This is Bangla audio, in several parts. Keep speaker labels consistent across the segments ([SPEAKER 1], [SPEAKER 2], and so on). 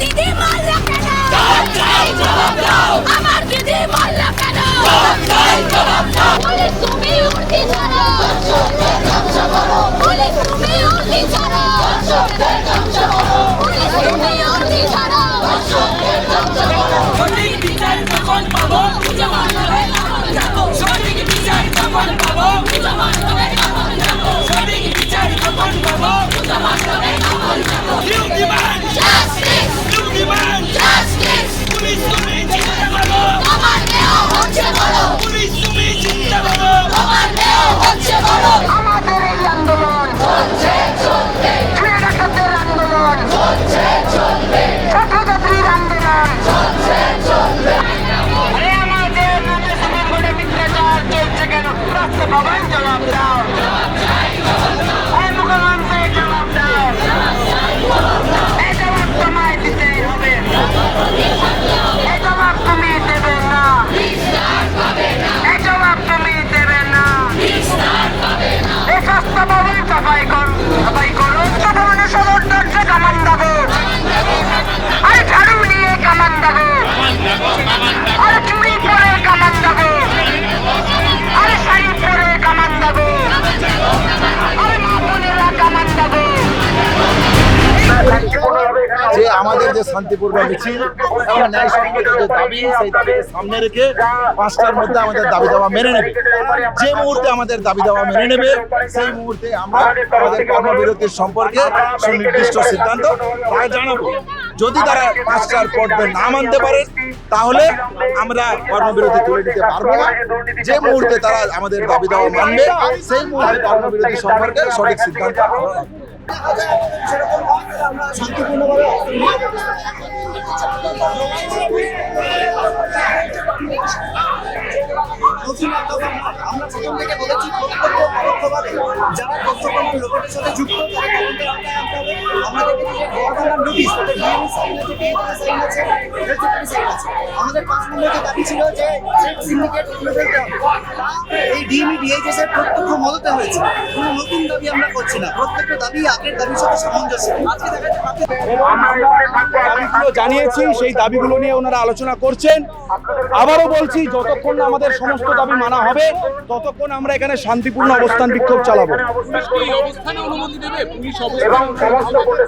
[SPEAKER 1] দিদি মারলো কেন? আমার দিদি মারলো কেন? পুলিশ তুমি উর্দি ছাড়ো। পুলিশ তুমি উর্দি ছাড়ো। পুলিশ তুমি উর্দি ছাড়ো।
[SPEAKER 2] পাবো পাবো
[SPEAKER 3] আমাদের
[SPEAKER 4] যে শান্তিপূর্ণ মিছিল এবং ন্যায় সঙ্গত যে দাবি, সেই দাবিকে সামনে রেখে পাঁচটার মধ্যে আমাদের দাবি দাওয়া মেনে নেবে। যে মুহূর্তে আমাদের দাবি দাওয়া মেনে নেবে, সেই মুহূর্তে আমরা আমাদের কর্মবিরতির সম্পর্কে সুনির্দিষ্ট সিদ্ধান্ত তারা জানাব। যদি তারা পাঁচটার পর্বে না মানতে পারেন তাহলে আমরা কর্মবিরতি তুলে নিতে পারব না। যে মুহূর্তে তারা আমাদের দাবি দাওয়া মানবে, সেই মুহূর্তে কর্মবিরতি সম্পর্কে সঠিক সিদ্ধান্ত রাখব।
[SPEAKER 5] আমরা প্রথম থেকে বলেছি প্রত্যক্ষ পরোক্ষভাবে যারা সাথে যুক্ত আমাদের পাঁচ নম্বর যে দাবি ছিল যে এই ডিএমই প্রত্যক্ষ মদতে হয়েছে। কোনো নতুন দাবি আমরা করছি না। প্রত্যেকটা দাবি আগের দাবির সাথে সামঞ্জস্য। আজকে
[SPEAKER 6] দাবিগুলো জানিয়েছি, সেই দাবিগুলো নিয়ে ওনারা আলোচনা করছেন। আবারও বলছি, যতক্ষণ না আমাদের সমস্ত দাবি মানা হবে, ততক্ষণ আমরা এখানে শান্তিপূর্ণ অবস্থান বিক্ষোভ চালাবো।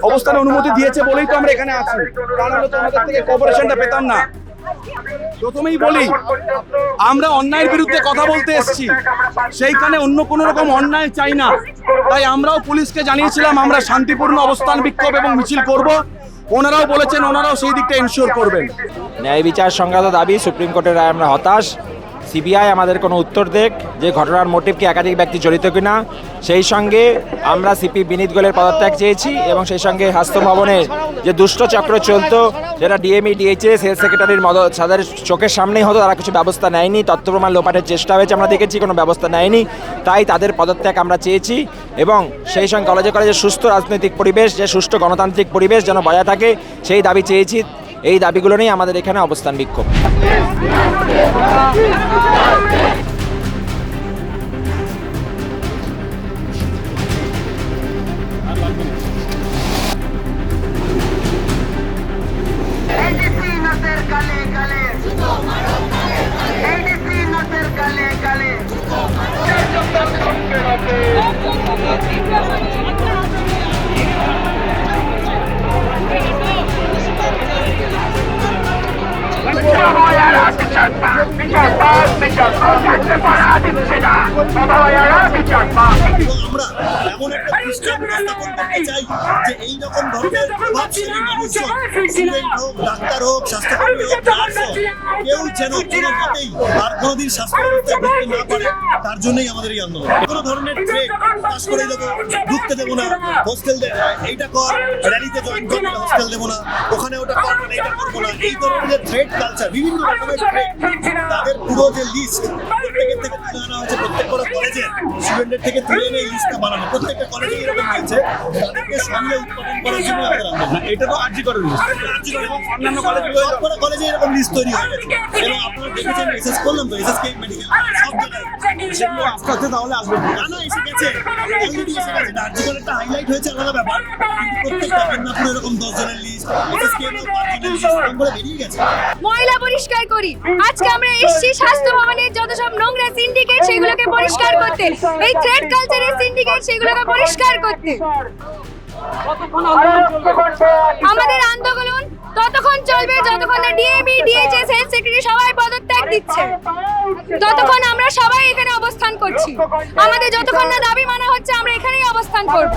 [SPEAKER 6] অবস্থানে অনুমতি দিয়েছে বলেই তো আমরা এখানে আছি। তা নাহলে তো আমাদের থেকে কপারেশনটা পেতাম না। প্রথমেই বলি আমরা অন্যায়ের বিরুদ্ধে কথা বলতে এসেছি। সেইখানে অন্য কোনো রকম অন্যায় চাই না। তাই আমরাও পুলিশকে জানিয়েছিলাম আমরা শান্তিপূর্ণ অবস্থান বিক্ষোভ এবং মিছিল করব। ওনারাও বলেছেন ওনারাও সেই দিকটা এনশিওর করবেন।
[SPEAKER 7] ন্যায় বিচার সংক্রান্ত দাবি সুপ্রিম কোর্টের রায় আমরা হতাশ। সিবিআই আমাদের কোনো উত্তর দেখ যে ঘটনার মোটিভ কি একাধিক ব্যক্তি জড়িত কিনা। সেই সঙ্গে আমরা সিপি বিনীত গোলের পদত্যাগ চেয়েছি এবং সেই সঙ্গে স্বাস্থ্য ভবনে যে দুষ্ট চক্র চলতো যেটা ডিএমই, ডিএইচএস হেলথ সেক্রেটারির মদ তাদের চোখের সামনেই হতো, তারা কিছু ব্যবস্থা নেয়নি তথ্য প্রমাণ লোপাটের চেষ্টা হয়েছে, আমরা দেখেছি কোনো ব্যবস্থা নেয়নি, তাই তাদের পদত্যাগ আমরা চেয়েছি এবং সেই সঙ্গে কলেজে কলেজে সুস্থ রাজনৈতিক পরিবেশ, যে সুষ্ঠু গণতান্ত্রিক পরিবেশ যেন বজায় থাকে, সেই দাবি চেয়েছি। এই দাবিগুলো নিয়ে আমাদের এখানে অবস্থান বিক্ষোভ।
[SPEAKER 8] না
[SPEAKER 9] স্বাস্থ্য না তার জন্যই আমাদের এই আন্দোলন কোনো ধরনের ট্রেড পাস করে দেবো ঢুকতে দেবো না হোস্টেল এইটা কর র্যালিতে জয়েন করবে হোস্টেল দেবো না ওখানে ওটা কর মানে এইটা করব না এই ধরনের থ্রেড কালচার বিভিন্ন রকমের তাদের পুরো যে লিস্ট প্রত্যেকের থেকে তুলে আনা হয়েছে প্রত্যেক বড় স্টুডেন্টদের থেকে তুলে এনে এই লিস্টটা বানানো। প্রত্যেকটা কলেজে এরকম হয়েছে তাদেরকে সঙ্গে উৎপাদন করার জন্য আমাদের আন্দোলন
[SPEAKER 6] এটা তো আর্জি করেন অন্যান্য কলেজগুলো
[SPEAKER 9] সবকটা কলেজে এরকম লিস্ট তৈরি হয়ে। গেছে এবং আপনারা দেখেছেন এসএস করলাম তো এসএস কে মেডিকেল সব জায়গায়।
[SPEAKER 6] সেগুলো আস্তে আস্তে তাহলে আসবে।
[SPEAKER 9] না না এসে গেছে। অলরেডি এসে গেছে। দার্জিলিং একটা হাইলাইট হয়েছে আলাদা ব্যাপার।
[SPEAKER 2] ময়লা পরিষ্কার করি। আজকে আমরা এসেছি স্বাস্থ্য ভবনের যত সব নোংরা সিন্ডিকেট সেগুলোকে পরিষ্কার করতে। এই থ্রেড কালচারের সিন্ডিকেট সেগুলোকে পরিষ্কার করতে। আমাদের আন্দোলন ততক্ষণ চলবে যতক্ষণ না ডিএমই ডিএইচএস হেলথ সেক্রেটারি সবাই পদত্যাগ দিচ্ছে। ততক্ষণ আমরা সবাই এখানে অবস্থান করছি। আমাদের যতক্ষণ না দাবি মানা হচ্ছে, আমরা এখানেই অবস্থান করব।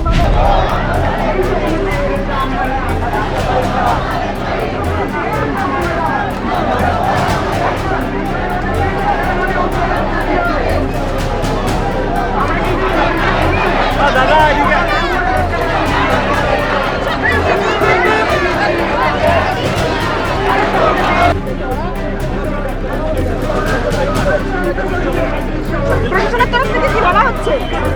[SPEAKER 2] Listen.